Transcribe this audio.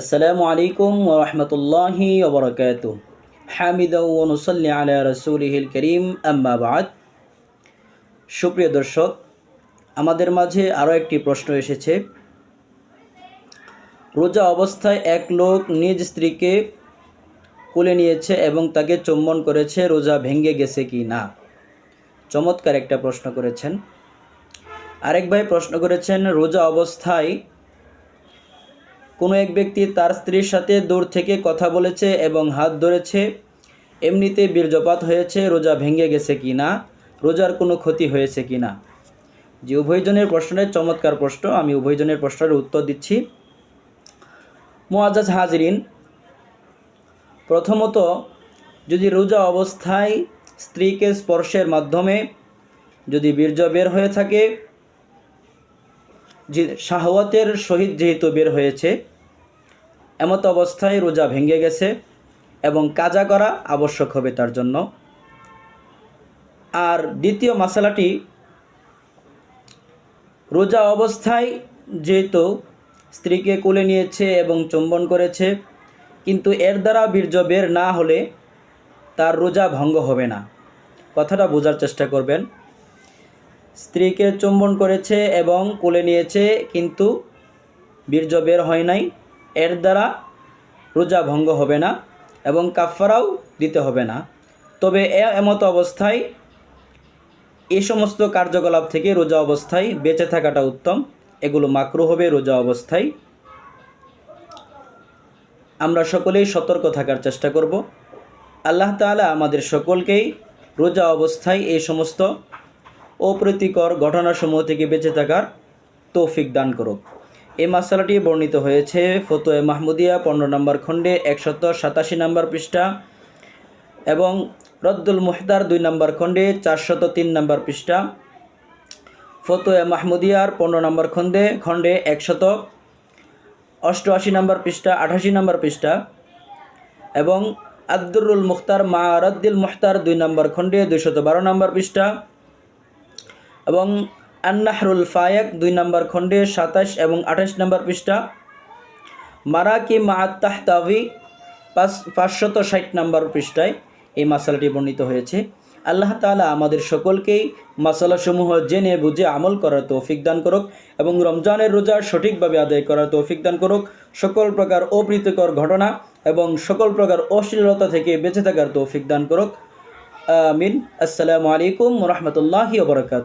আসসালামু আলাইকুম ওরহমতুল্লাহি ওবরকাত হামিদ ওনসল্লি আলা রসুলহিল করিম, আম্মা বাদ। সুপ্রিয় দর্শক, আমাদের মাঝে আরও একটি প্রশ্ন এসেছে। রোজা অবস্থায় এক লোক নিজ স্ত্রীকে কোলে নিয়েছে এবং তাকে চুম্বন করেছে, রোজা ভেঙে গেছে কি না? চমৎকার একটা প্রশ্ন করেছেন। আরেক ভাই প্রশ্ন করেছেন, রোজা অবস্থায় কোনো এক ব্যক্তি তার স্ত্রীর সাথে দূর থেকে কথা বলেছে এবং হাত ধরেছে। এমনিতে বীর্যপাত হয়েছে, রোজা ভেঙে গেছে কি না রোজার কোনো ক্ষতি হয়েছে কি না যে উভয়জনের প্রশ্নের চমৎকার প্রশ্ন। আমি উভয়জনের প্রশ্নের উত্তর দিচ্ছি। মোয়াজাজ হাজরিন, প্রথমত, যদি রোজা অবস্থায় স্ত্রীকে স্পর্শের মাধ্যমে যদি বীর্য বের হয়ে থাকে যে শাহওয়াতের সহিত যেহেতু বের হয়েছে, এমত অবস্থায় রোজা ভেঙে গেছে এবং কাজা করা আবশ্যক হবে তার জন্য। আর দ্বিতীয় মশালাটি রোজা অবস্থায় যেহেতু স্ত্রীকে কোলে নিয়েছে এবং চুম্বন করেছে, কিন্তু এর দ্বারা বীর্য বের না হলে তার রোজা ভঙ্গ হবে না। কথাটা বোঝার চেষ্টা করবেন। স্ত্রীকে চুম্বন করেছে এবং কোলে নিয়েছে, কিন্তু বীর্য বের হয় নাই। এর দ্বারা রোজা ভঙ্গ হবে না এবং কাফারাও দিতে হবে না। তবে এ এমত অবস্থায় এই সমস্ত কার্যকলাপ থেকে রোজা অবস্থায় বেঁচে থাকাটা উত্তম। এগুলো মাকরু হবে রোজা অবস্থায়। আমরা সকলেই সতর্ক থাকার চেষ্টা করব। আল্লাহ তাআলা আমাদের সকলকেই রোজা অবস্থায় এই সমস্ত অপ্রীতিকর ঘটনাসমূহ থেকে বেঁচে থাকার তৌফিক দান করুক। এই মশালাটি বর্ণিত হয়েছে ফতোয়ে মাহমুদিয়া, পনেরো নম্বর খণ্ডে, একশত সাতাশি নম্বর পৃষ্ঠা এবং রদ্দুল মুহতার দুই নম্বর খণ্ডে, চারশত তিন নম্বর পৃষ্ঠা। ফতোয়ে মাহমুদিয়ার পনেরো নম্বর খণ্ডে খণ্ডে একশত অষ্টআশি নম্বর পৃষ্ঠা, আঠাশি নম্বর পৃষ্ঠা এবং আব্দুরুল মুখতার, মা রদ্দিল মুখতার দুই নম্বর খণ্ডে, দুইশত বারো নম্বর পৃষ্ঠা। এবং আন্নাহরুল ফায়াক দুই নম্বর খণ্ডে সাতাশ এবং আঠাশ নম্বর পৃষ্ঠা। মারাকি মাআত্তাহ তাভি পাঁচ, পাঁচশত ষাট নম্বর পৃষ্ঠায় এই মশালাটি বর্ণিত হয়েছে। আল্লাহ তাআলা আমাদের সকলকেই মশালাসমূহ জেনে বুঝে আমল করার তৌফিক দান করুক এবং রমজানের রোজা সঠিকভাবে আদায় করার তৌফিক দান করুক। সকল প্রকার অপ্রীতিকর ঘটনা এবং সকল প্রকার অশ্লীলতা থেকে বেঁচে থাকার তৌফিক দান করুক। আমিন। আসসালামু আলাইকুম রহমতুল্লাহি ওবরাকাত